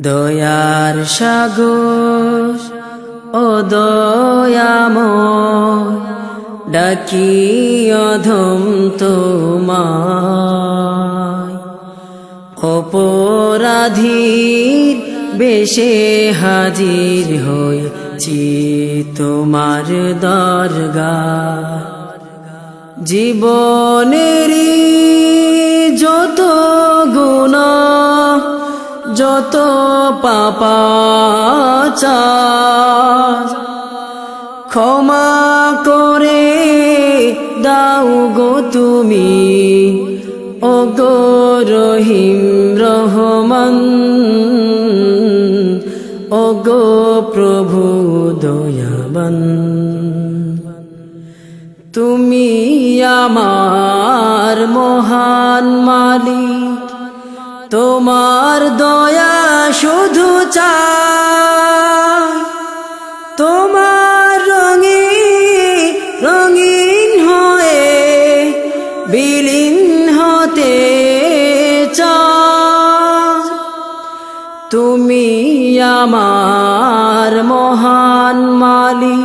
দয়ার সাগর, ও দয়াময় ডাকি অধম তোমায়। অপরাধীর বেশে হাজির হয়েছি তোমার দরগা জীবনেরই যত যত পাপাচার ক্ষমা করে দাও গো তুমি, ও গো রহিম রহমান, ও গো প্রভু দয়াবান। তুমি আমার মহান মালিক। তোমার দয়া শুধু চাই। তোমার রঙে রঙিন হয়ে বিলীন হতে তুমি আমার মহান মালি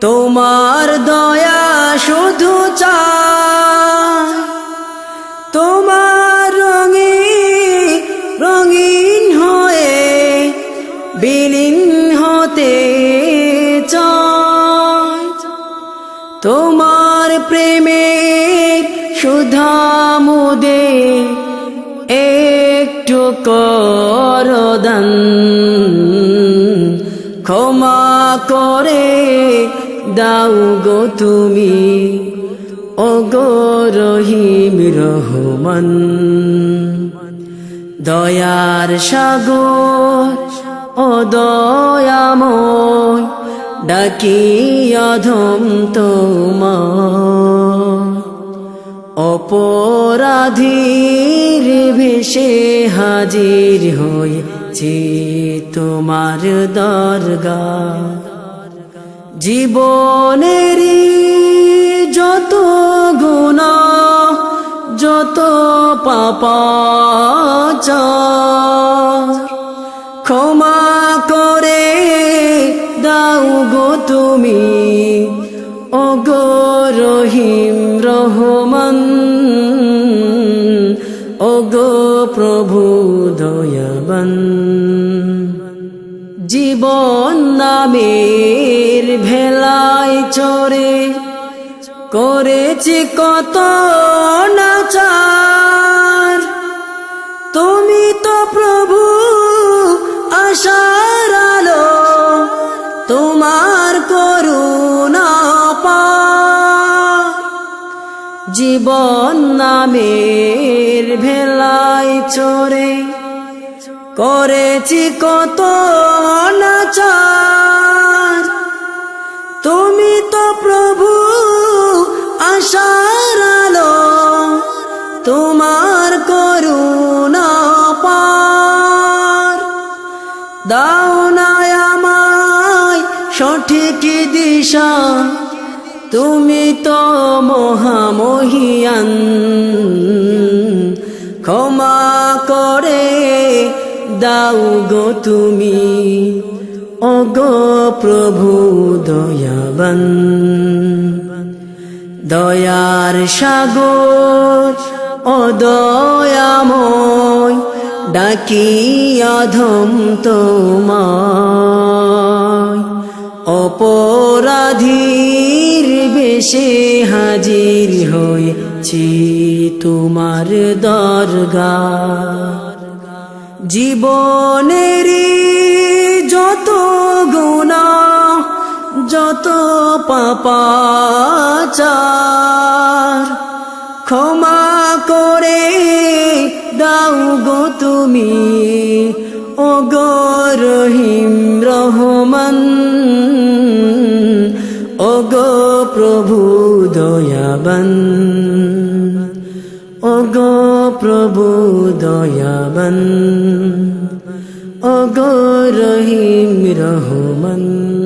তোমার দয়া শুধু চাই। তোমার বিলীন হতে তোমার প্রেমে সুধামুদে একটু করদান। ক্ষমা করে দাও গো তুমি ও গো রহিম রহমান। দয়ার সাগর ও ডাকি অধম তোমার অপরাধীর ভেসে হাজির হয়েছি তোমার দরগা জীবনেরই যত গুণা, যত পাপা ক্ষমা তুমি ও গো রহিম রহমান ও গো প্রভু দয়াবান। জীবন নামের ভেলায় চরে করেছি কত নাচার। তুমি তো প্রভু জীবন নামের ভেলায় চরে করেছি কত অনাচার। তুমি তো প্রভু আশার আলো, তোমার করুণা পার। দাও না আমায় সঠিক দিশা। তুমি তো মহামহিয়ান। ক্ষমা করে দাও গো তুমি। ও গো প্রভু দয়াবান। দয়ার সাগর ও দয়াময় ডাকি অধম তোমায়। অপরাধীর বেশে হাজির হয়েছি তোমার দরগা জীবনেরই যত গুণা, যত পাপাচার, ক্ষমা করে দাও গো তুমি ও গো রহিম। প্রভু দয়াবান। ও গো প্রভু দয়াবান। ও গো রহিম রহমান।